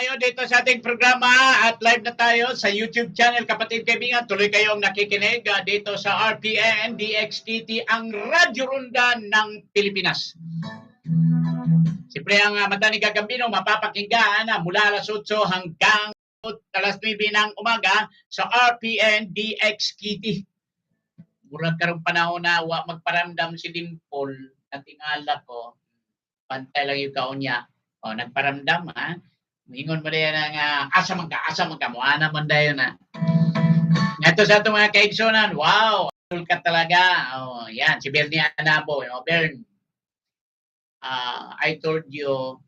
tayo dito sa ating programa at live na tayo sa YouTube channel kapatid kaibigan. Tuloy kayong nakikinig ah, dito sa RPN DXTT ang Radyo Runda ng Pilipinas. Siyempre ang uh, Madanig Gagambino mapapakinggan ah, mula alas 8 hanggang alas 9 ng umaga sa RPN DXTT. Murag karong panahon na wa magparamdam si Dimple na tingala ko. Pantay lang yung kaon niya. O, nagparamdam ha. Ingon mo na yan ang uh, asa man ka, asa man ka, mukha naman dayo na. Ito sa itong mga kaigsonan, wow, cool ka talaga. Oh, yan, si Bernie Anabo. Know, Bern, uh, I told you,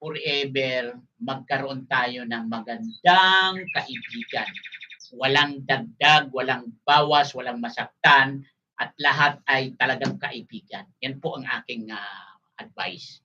forever, magkaroon tayo ng magandang kaibigan. Walang dagdag, walang bawas, walang masaktan, at lahat ay talagang kaibigan. Yan po ang aking uh, advice.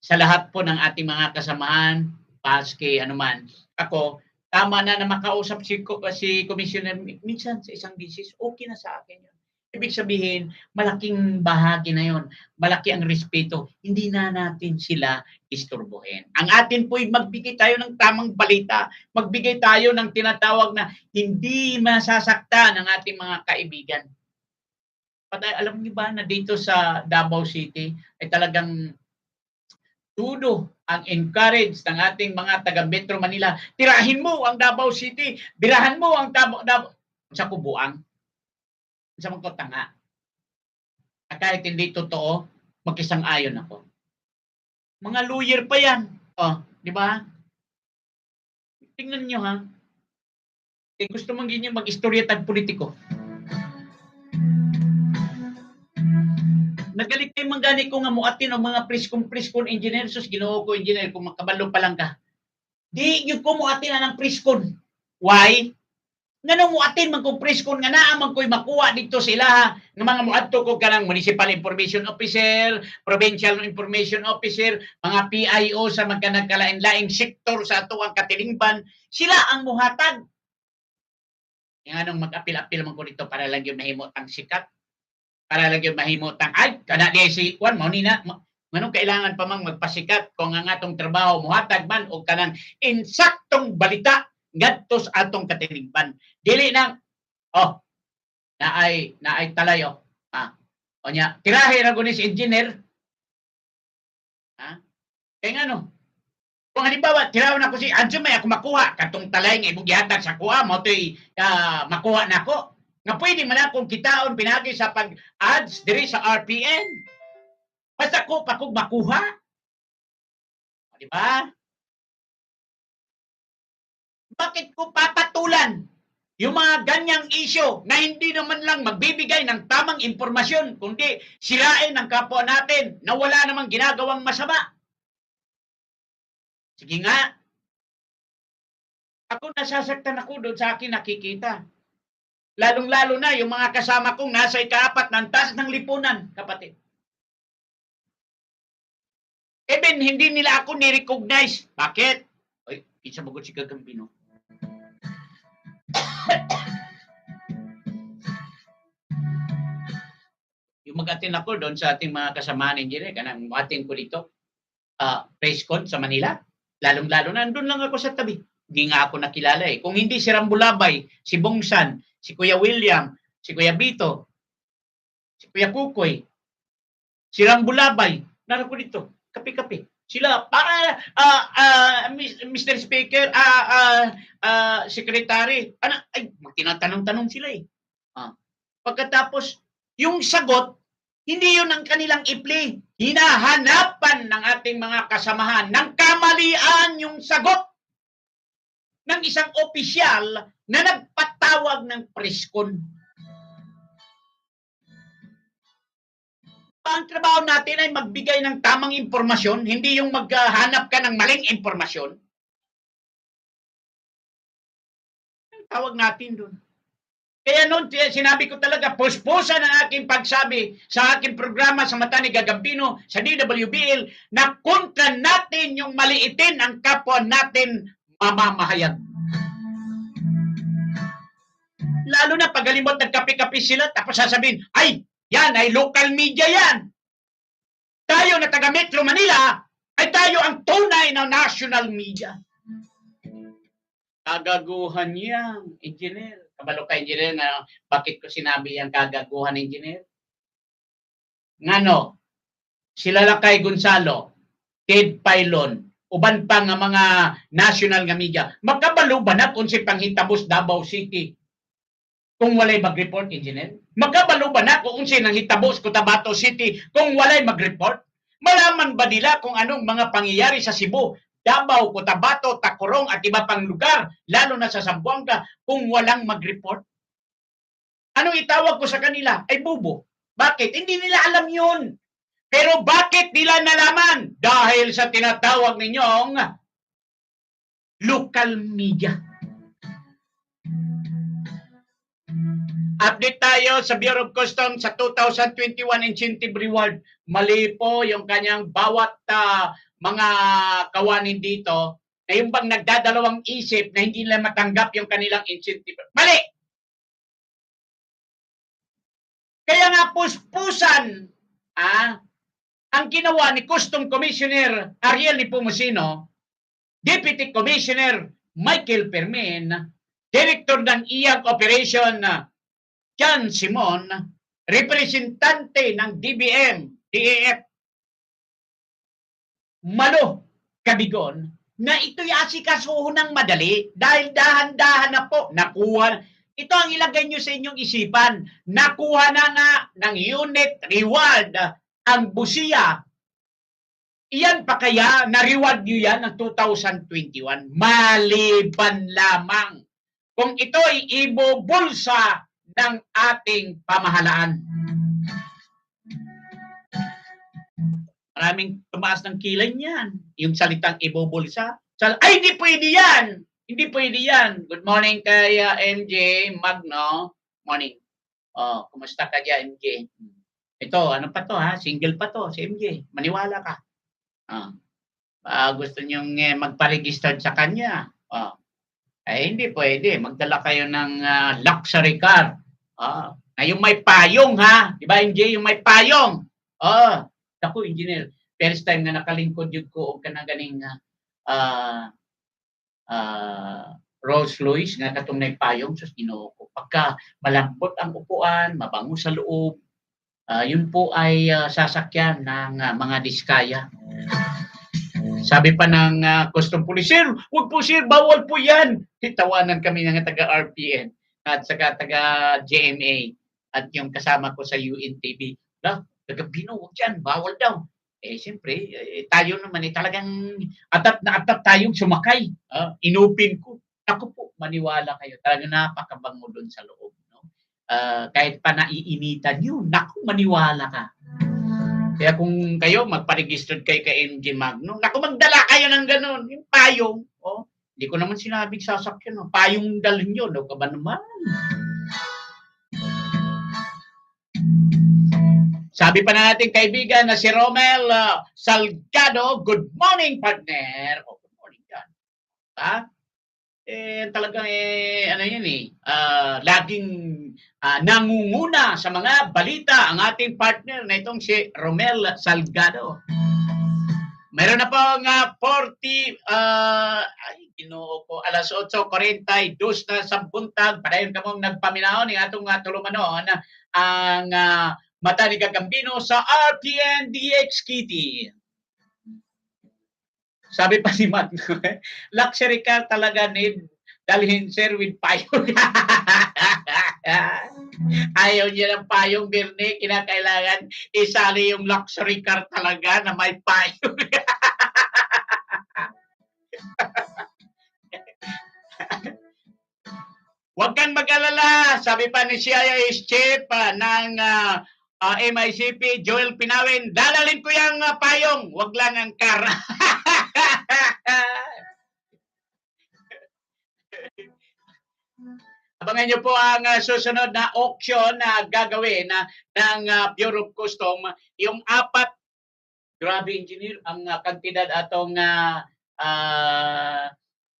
Sa lahat po ng ating mga kasamahan, paske, anuman, ako, tama na na makausap si, si Commissioner minsan sa isang bisis, okay na sa akin yun. Ibig sabihin, malaking bahagi na yon, malaki ang respeto, hindi na natin sila isturbuhin. Ang atin po'y magbigay tayo ng tamang balita, magbigay tayo ng tinatawag na hindi masasaktan ng ating mga kaibigan. Patay, alam niyo ba na dito sa Davao City ay talagang tudo ang encourage ng ating mga taga Metro Manila. Tirahin mo ang Davao City, birahan mo ang Davao, Davao sa kubuang. Sa mga tanga. Na kahit hindi totoo, magkisang ayon ako. Mga lawyer pa yan. Oh, di ba? Tingnan nyo ha. Kung gusto mong ganyan mag-istorya tag politiko. Nagalit kayo manggani ko nga muatin ang mga priskon-priskon engineer sus ginoo ko engineer kung makabalo pa lang ka. Di gyud ko muatin na ng priskon. Why? Nga muatin man kung priskon nga naa man ko'y makuha dito sila nga mga muadto ko kanang municipal information officer, provincial information officer, mga PIO sa magkanagkalain-laing sektor sa ato ang katilingban, sila ang muhatag. Nga nung mag-apil-apil man ko dito para lang yung mahimot ang sikat para lang yung mahimutang ay kana di si Juan mo ni na manong kailangan pa mang magpasikat kung ang atong trabaho muhatag man og kanang insaktong balita ngadto sa atong katinigban. Dili nang oh na ay na ay talayo ah o nya tirahe ra guni si engineer. Ha? Kay ngano kung halimbawa tiraw na ko si Anjo may ako makuha. Katong talay nga gihatag sa kuha mo toy uh, makuha na ko nga pwede man akong kitaon pinagi sa pag-ads diri sa RPN. Basta ko pa kong makuha. Di ba? Bakit ko papatulan yung mga ganyang isyo na hindi naman lang magbibigay ng tamang impormasyon, kundi sirain ang kapwa natin na wala namang ginagawang masama? Sige nga. Ako nasasaktan ako doon sa akin nakikita. Lalong-lalo na yung mga kasama kong nasa ikaapat ng taas ng lipunan, kapatid. Even hindi nila ako ni-recognize. Bakit? Ay, isa bagot si Gagambino. yung mag-attend ako doon sa ating mga kasamaan engineer, kanang ating ko dito, uh, press con sa Manila. Lalong-lalo na, doon lang ako sa tabi. Hindi nga ako nakilala eh. Kung hindi si Rambulabay, si Bongsan, si Kuya William, si Kuya Bito, si Kuya Kukoy, si Rambulabay, naroon ko dito, kape-kape. Sila, para, uh, uh, Mr. Speaker, uh, uh, uh, Secretary, ano, ay, tinatanong-tanong sila eh. Uh, pagkatapos, yung sagot, hindi yun ang kanilang i-play. Hinahanapan ng ating mga kasamahan ng kamalian yung sagot ng isang opisyal na nagpatawag ng preskon. Ang trabaho natin ay magbigay ng tamang impormasyon, hindi yung maghanap ka ng maling impormasyon. Ang tawag natin doon. Kaya noon, sinabi ko talaga, puspusan ang aking pagsabi sa aking programa sa mata ni Gagampino sa DWBL na kontra natin yung maliitin ang kapwa natin mamamahayag. Lalo na pagalimot nagkape-kape sila tapos sasabihin, ay, yan ay local media yan. Tayo na taga Metro Manila ay tayo ang tunay na national media. Kagaguhan niya, engineer. Kabalo ka, engineer, na bakit ko sinabi yan kagaguhan, engineer? Ngano, sila Lakay Gonzalo, Ted Pailon, uban pa nga mga national nga media, magkabalo ba na kung si panghitabos Davao City kung walay mag-report, engineer? Magkabalo ba na kung si nanghitabos Cotabato City kung walay mag-report? Malaman ba nila kung anong mga pangyayari sa Cebu, Davao, Cotabato, Tacorong at iba pang lugar, lalo na sa Zamboanga, kung walang mag-report? Anong itawag ko sa kanila? Ay bubo. Bakit? Hindi nila alam yun. Pero bakit nila nalaman? Dahil sa tinatawag ninyong local media. Update tayo sa Bureau of Customs sa 2021 incentive reward. Mali po yung kanyang bawat ah, mga kawanin dito na yung bang nagdadalawang isip na hindi nila matanggap yung kanilang incentive. Mali! Kaya nga puspusan ah, ang ginawa ni Custom Commissioner Ariel Nepomuceno, Deputy Commissioner Michael Permin, Director ng IAG Operation ah, John Simon, representante ng DBM, DAF, Malo Kabigon, na ito'y asikasuho ng madali dahil dahan-dahan na po nakuha. Ito ang ilagay nyo sa inyong isipan. Nakuha na nga ng unit reward ang busiya. Iyan pa kaya na-reward nyo yan ng 2021? Maliban lamang kung ito'y ibubulsa ng ating pamahalaan. Maraming tumaas ng kilay niyan. Yung salitang ibubulsa. Sal Ay, hindi pwede yan! Hindi pwede yan. Good morning kay uh, MJ Magno. Morning. Oh, kumusta ka dyan, MJ? Ito, ano pa to ha? Single pa to, si MJ. Maniwala ka. Ah. Ah, gusto niyong eh, magpa-register sa kanya. Ah. Ay, hindi pwede. Magdala kayo ng ah, luxury car. Ah. Na yung may payong ha. Di ba, MJ? Yung may payong. Ah. Ako, engineer. First time nga nakalingkod yun ko og ka na ganing ah ah, Rolls Royce nga katong may payong sus Ginoo ko. Pagka malambot ang upuan, mabango sa loob, ah, yun po ay ah, sasakyan ng ah, mga diskaya. Sabi pa ng uh, custom police, Sir, huwag po sir, bawal po yan. Titawanan kami ng taga RPN at saka taga GMA at yung kasama ko sa UNTV. Na, taga Bino, huwag yan, bawal daw. Eh, siyempre, eh, tayo naman eh, talagang atat na atat tayong sumakay. Ah, inupin ko. Ako po, maniwala kayo. Talagang napakabango doon sa loob. Ah, kahit pa naiinitan yun, naku, maniwala ka. Kaya kung kayo magpa-registered kayo kay MJ Magno, naku, magdala kayo ng ganun. Yung payong. Oh, hindi ko naman sinabing sasakyan. No? Payong dalhin nyo. Daw ka naman? Sabi pa na natin kaibigan na si Romel uh, Salgado, good morning partner. Oh, good morning yan. Ha? Eh, talagang eh, ano yun eh, ah, laging ah, nangunguna sa mga balita ang ating partner na itong si Romel Salgado. Meron na po nga 40, ah, ay, ginoo ko, alas 8.42 na sa buntag, padayon ka mong nagpaminaw ni atong uh, tulumanon ang ah, mata ni Gagambino sa RPN DX Kitty. Sabi pa si Matt, luxury car talaga need dalhin sir with payong. Ayaw niya ng payong, Birne. Kinakailangan isali yung luxury car talaga na may payong. Huwag kang mag-alala. Sabi pa ni CIS Chief ah, ng ah, ah, MICP, Joel Pinawin, dalalin ko yung ah, payong. Huwag lang ang car. Abangan niyo po ang ah, susunod na auction na gagawin na ng ah, Bureau of Custom. Yung apat, grabe engineer, ang ah, kantidad atong uh,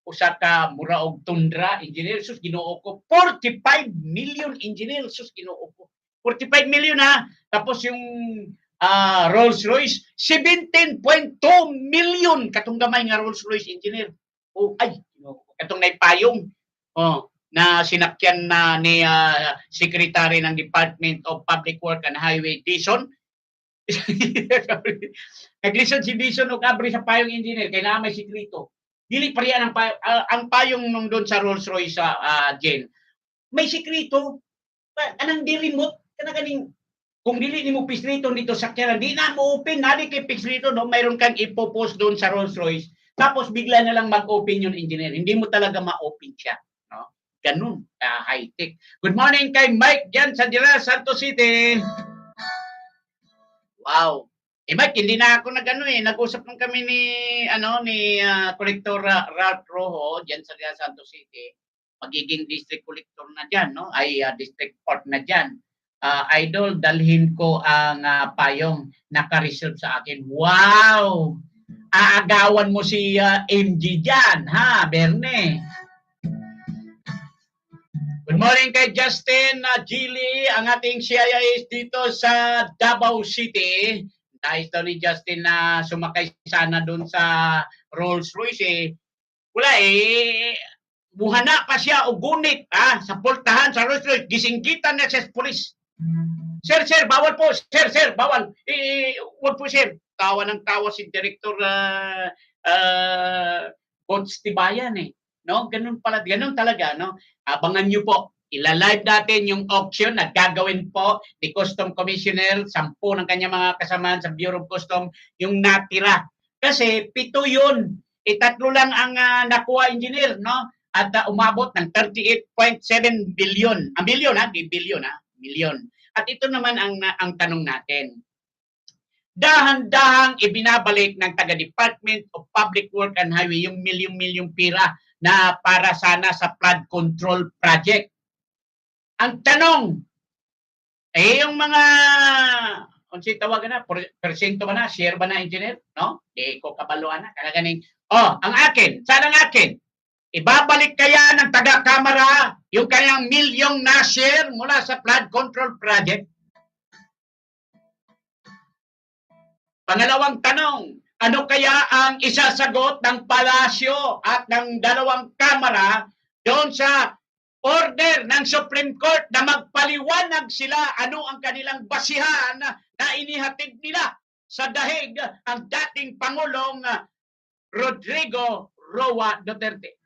usa ka mura og tundra engineer. Sus Ginoo ko 45 million engineer. Sus Ginoo ko 45 million ha? Tapos yung ah, Rolls Royce 17.2 million katong gamay nga Rolls Royce engineer oh ay itong naipayong oh, na sinakyan na ni ah, Secretary ng Department of Public Work and Highway Dison. Naglisod si Dison o kabri sa payong engineer, kailangan may sikrito. Dili pa ang, pa- ah, ang payong nung doon sa Rolls Royce sa ah, Jen. May sikrito. Pa- Anang di remote, kana ganing kung dili nimo pisrito dito sa kyanan, di na mo open, nali kay pisrito, no? mayroon kang ipopost doon sa Rolls Royce, tapos bigla na lang mag-open yung engineer. Hindi mo talaga ma-open siya. No? Ganun, ah, high-tech. Good morning kay Mike dyan sa Dira, Santos City. Wow. Eh Mike, hindi na ako nag ano eh, nag-usap lang kami ni ano ni ah, Collector Ra- Ralph Rojo diyan sa Dira, Santos City. Magiging district collector na diyan, no? Ay ah, district court na diyan. Ah, idol, dalhin ko ang ah, payong naka-reserve sa akin. Wow! Aagawan mo si ah, MG diyan, ha, Berne? Good morning kay Justin uh, Gili, ang ating CIS dito sa Davao City. Nais daw ni Justin na sumakay sana doon sa Rolls Royce eh. Wala eh, buhana pa siya o gunit ah, sa pultahan sa Rolls Royce. Gisinggitan na siya sa polis. Sir, sir, bawal po. Sir, sir, bawal. Eh, wag po, sir. Tawa ng tawa si Director uh, uh, Tibayan eh. No? Ganun pala, ganun talaga, no? Abangan nyo po. Ila-live natin yung auction na gagawin po ni Custom Commissioner, sampu ng kanyang mga kasamahan sa Bureau of Custom, yung natira. Kasi pito yun. E tatlo lang ang ah, nakuha engineer, no? At ah, umabot ng 38.7 billion. Ang billion, ha? Di billion, ha? Million. At ito naman ang, ang tanong natin. Dahan-dahang ibinabalik ng taga-Department of Public Work and Highway yung milyong-milyong pira na para sana sa flood control project. Ang tanong, eh yung mga, kung si tawagan na, per- persento ba na, share ba na engineer? No? Di ko kabaluan na, kagaganing. Oh, ang akin, saan ang akin? Ibabalik kaya ng taga-kamara yung kanyang milyong na share mula sa flood control project? Pangalawang tanong, ano kaya ang isasagot ng palasyo at ng dalawang kamara doon sa order ng Supreme Court na magpaliwanag sila ano ang kanilang basihan na inihatid nila sa dahig ang dating Pangulong Rodrigo Roa Duterte.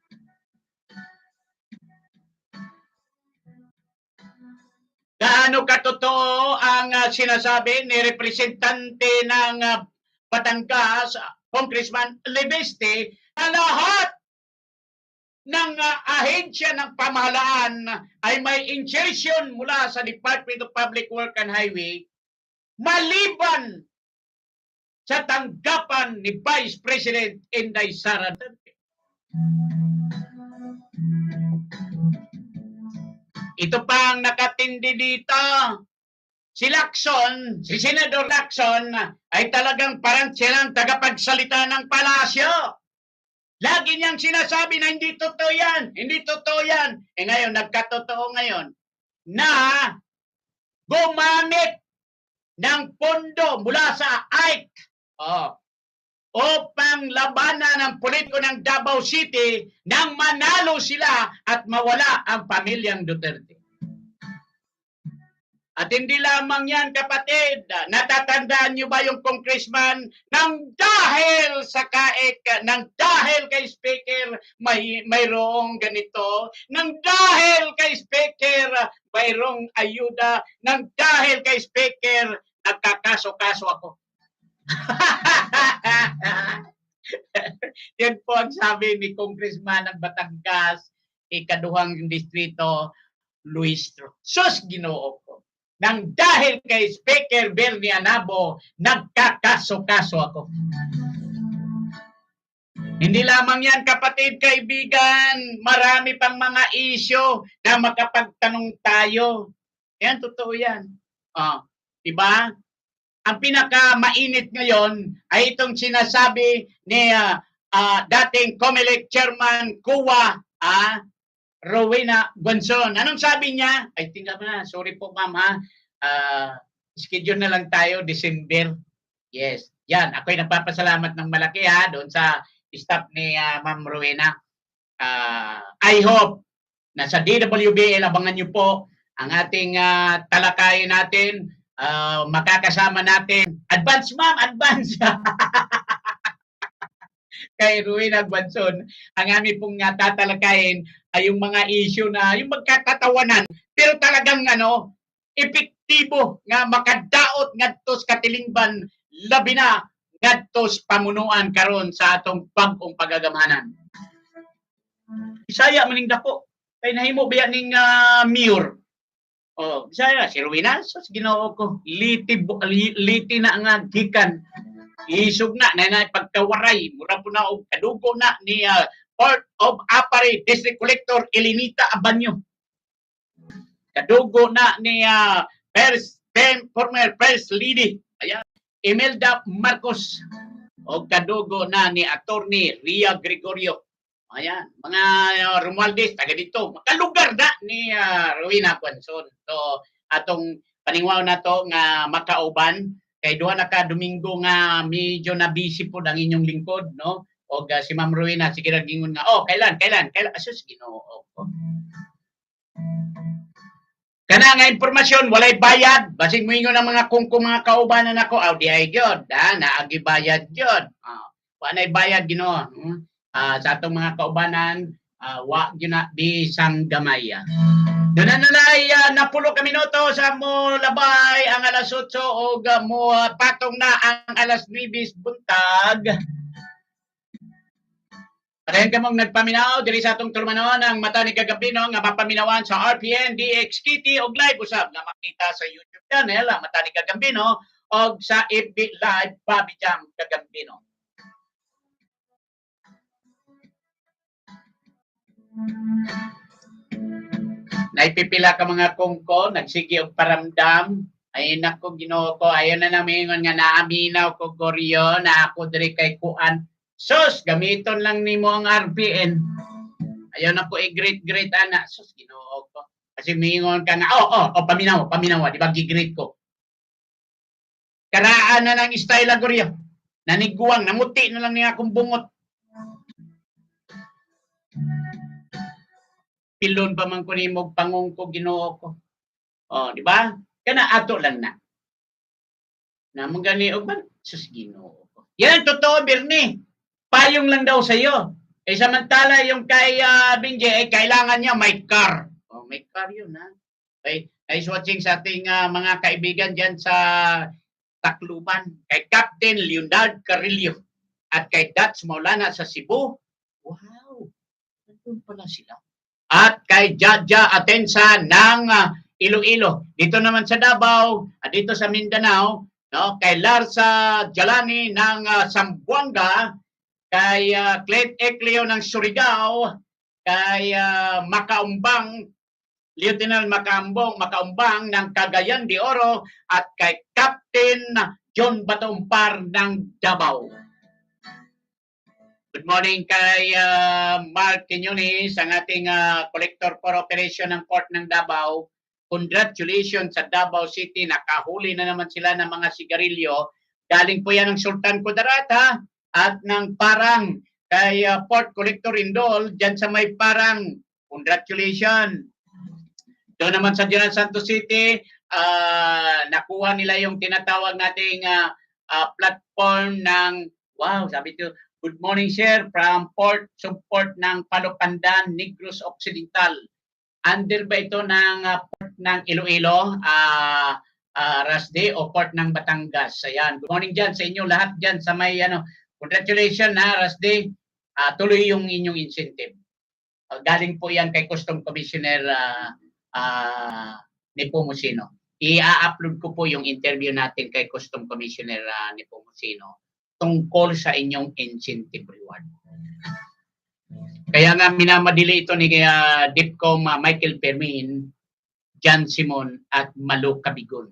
Gaano katotoo ang ah, sinasabi ni representante ng Batangas, Congressman Lebeste, na lahat ng ah, ahensya ng pamahalaan ay may insertion mula sa Department of Public Work and Highway maliban sa tanggapan ni Vice President Inday Sara Duterte. Ito pa ang nakatindi dito. Si Lacson, si Senador Lacson, ay talagang parang silang tagapagsalita ng palasyo. Lagi niyang sinasabi na hindi totoo yan, hindi totoo yan. Eh ngayon, nagkatotoo ngayon na gumamit ng pondo mula sa AIC oh, upang labanan ng politiko ng Davao City nang manalo sila at mawala ang pamilyang Duterte. At hindi lamang yan, kapatid. Natatandaan niyo ba yung congressman nang dahil sa kaek, nang dahil kay speaker may mayroong ganito, nang dahil kay speaker mayroong ayuda, nang dahil kay speaker nagkakaso-kaso ako. Yan po ang sabi ni Congressman ng Batangas, ikaduhang distrito, Luis. Sus, ginoo ko. Nang dahil kay Speaker Bernie Anabo, nagkakaso-kaso ako. Hindi lamang yan, kapatid, kaibigan. Marami pang mga isyo na makapagtanong tayo. Yan, totoo yan. Ah, diba? Ang pinaka mainit ngayon ay itong sinasabi ni ah, ah, dating COMELEC Chairman Kuwa, ah, Rowena Gonzon. Anong sabi niya? Ay, tingnan na. Sorry po, ma'am, ha. Ah, schedule na lang tayo, December. Yes. Yan. Ako'y nagpapasalamat ng malaki, ha, doon sa staff ni ah, Ma'am Rowena. ah, I hope na sa DWBL abangan niyo po ang ating ah, talakayin natin, ah, makakasama natin. Advance ma'am, advance. Kay Ruin Agbanson, ang aming pong uh, tatalakayin ay yung mga issue na yung magkakatawanan pero talagang ano epektibo nga makadaot ngadtos katilingban labi na ngadtos pamunuan karon sa atong bag-ong pagagamanan. Bisaya maning dako kay nahimo biya ning uh, mayor. Oh, Bisaya si Ruina sus Ginoo ko. Liti liti na nga gikan. Isog na na pagkawaray. Mura po na og kadugo na ni ah, Port of Apare District Collector Elinita Abanyo. Kadugo na ni ah, First then former First Lady ayan Imelda Marcos. O kadugo na ni Attorney Ria Gregorio. Ayan, mga uh, Romualdez, taga dito. Makalugar na ni uh, Rowena Quanson. So, atong paningwaw na to nga makauban kay duha na ka Domingo nga medyo na busy po ang inyong lingkod no o uh, si Ma'am Rowena sige ra gingon nga oh kailan kailan kailan asus Ginoo oh. Kana nga impormasyon walay bayad basig moingon ang mga kungko mga kaubanan nako aw di ay gyud ha naagi bayad gyud ah walay bayad Ginoo hmm? Ah, sa atong mga kaubanan ah, wa gyud na bisang gamay ah. Doon na nalay uh, napulo ka minuto sa mo labay ang alas 8 o uh, mo ah, patong na ang alas 9 buntag. Parehan ka mong nagpaminaw diri sa atong turmanon ang mata ni Kagabino nga mapaminawan sa RPN, DX Kitty og live usab nga makita sa YouTube channel ang mata ni Kagambino og sa FB Live Bobby Jam Kagambino. Naipipila ka mga kungko, nagsige og paramdam, ay nako Ginoo ko, ayo na namingon nga naaminaw ko goryo na ako diri kay kuan. Sus, gamiton lang nimo ang RPN. Ayaw na ko i-greet greet ana. Sus, Ginoo ko. Kasi mingon ka nga, oh, oh, oh, paminaw, paminaw, di ba gi-greet ko. Karaan na ng style goryo. Naniguang, namuti na lang niya akong bungot. Pilon pa man ko nimo pangong ko Ginoo ko. Oh, di ba? Kana ato lang na. Na mo gani og man sus Ginoo ko. Yan totoo Birni. Payong lang daw sa iyo. Eh samantala yung kay uh, Binje eh kailangan niya may car. Oh, may car yun ha. Okay. Nice watching sa ating uh, mga kaibigan diyan sa Tacloban. Kay Captain Leonard Carrillo at kay Dats Maulana sa Cebu. Wow. Nandun pala sila at kay Jaja Atensa ng uh, Iloilo. Dito naman sa Davao, at dito sa Mindanao, no, kay Larsa Jalani ng uh, Sambuanga, kay uh, Clet Ecleo ng Surigao, kay uh, Makaumbang, Lieutenant Makambong, Makaumbang ng Cagayan de Oro, at kay Captain John Batumpar ng Davao. Good morning kay uh, Mark Quiñones, ang ating uh, Collector for Operation ng Port ng Davao. Congratulations sa Davao City. Nakahuli na naman sila ng mga sigarilyo. Galing po yan ng Sultan Kudarata at ng Parang kay uh, Port Collector Indol dyan sa may Parang. Congratulations. Doon naman sa General Santos City, uh, nakuha nila yung tinatawag nating uh, uh, platform ng, wow, sabi ko, Good morning, sir. From Port Support ng Palopandan, Negros Occidental. Under ba ito ng uh, Port ng Iloilo, uh, uh, Rasde, o Port ng Batangas? Ayan. Good morning dyan sa inyo lahat dyan sa may, ano, congratulations na, Rasde. Uh, tuloy yung inyong incentive. Uh, galing po yan kay Custom Commissioner uh, uh, Nepo Musino. I-upload ko po yung interview natin kay Custom Commissioner uh, Nepo Musino tungkol sa inyong incentive reward. Kaya nga minamadili ito ni uh, Dipcom uh, Michael Permin, John Simon at Malo Cabigon.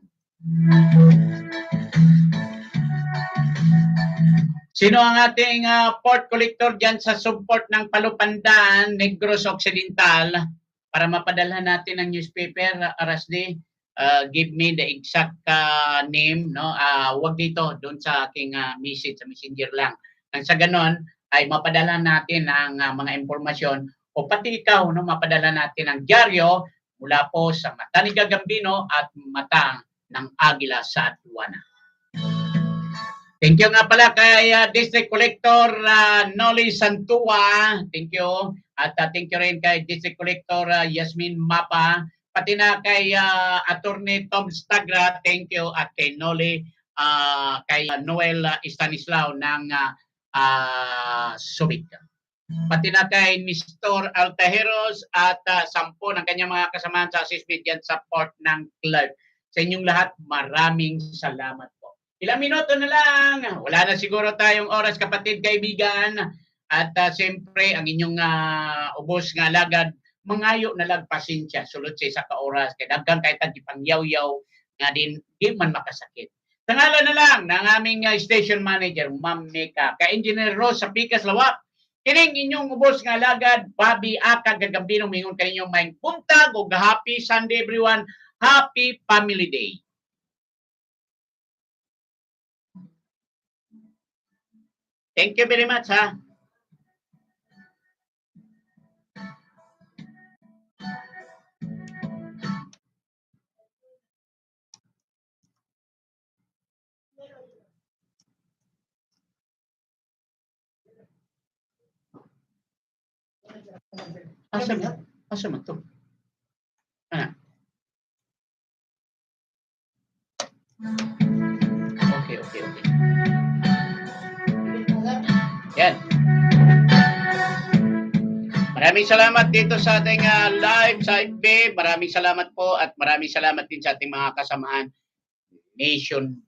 Sino ang ating uh, port collector dyan sa support ng Palupandan, Negros Occidental para mapadala natin ang newspaper, uh? Uh, give me the exact uh, name no uh, wag dito doon sa aking uh, message sa messenger lang nang sa ganon ay mapadala natin ang uh, mga impormasyon o pati ikaw no mapadala natin ang dyaryo mula po sa mata ni Gagambino at mata ng Agila sa Atuana. Thank you nga pala kay uh, District Collector uh, Noli Santua. Thank you. At uh, thank you rin kay District Collector uh, Yasmin Mapa. Pati na kay uh, Attorney Tom Stagra. Thank you. At kay Noli, uh, kay Noel Stanislao ng uh, uh, Subic. Pati na kay Mr. Altajeros at uh, sampo ng kanyang mga kasamahan sa assessment yan sa ng clerk. Sa inyong lahat, maraming salamat po. Ilang minuto na lang. Wala na siguro tayong oras, kapatid, kaibigan. At uh, siyempre, ang inyong uh, ubos nga lagad, mangayo na lang pasensya, sulod sa isa ka oras. Kaya daggang kahit ang ipangyaw-yaw nga din, di man makasakit. Tangalan na lang ng aming uh, station manager, Ma'am Mika, ka Engineer Rose sa Pikas Lawak. Kining inyong ubos nga lagad, Bobby Aka Gagambino, mingon kaninyong maing punta, go happy Sunday everyone, happy Family Day. Thank you very much ha. Asa mo? Asa mo to? Ano? Okay, okay, okay. Yan. Maraming salamat dito sa ating ah, live sa FB. Maraming salamat po at maraming salamat din sa ating mga kasamahan nation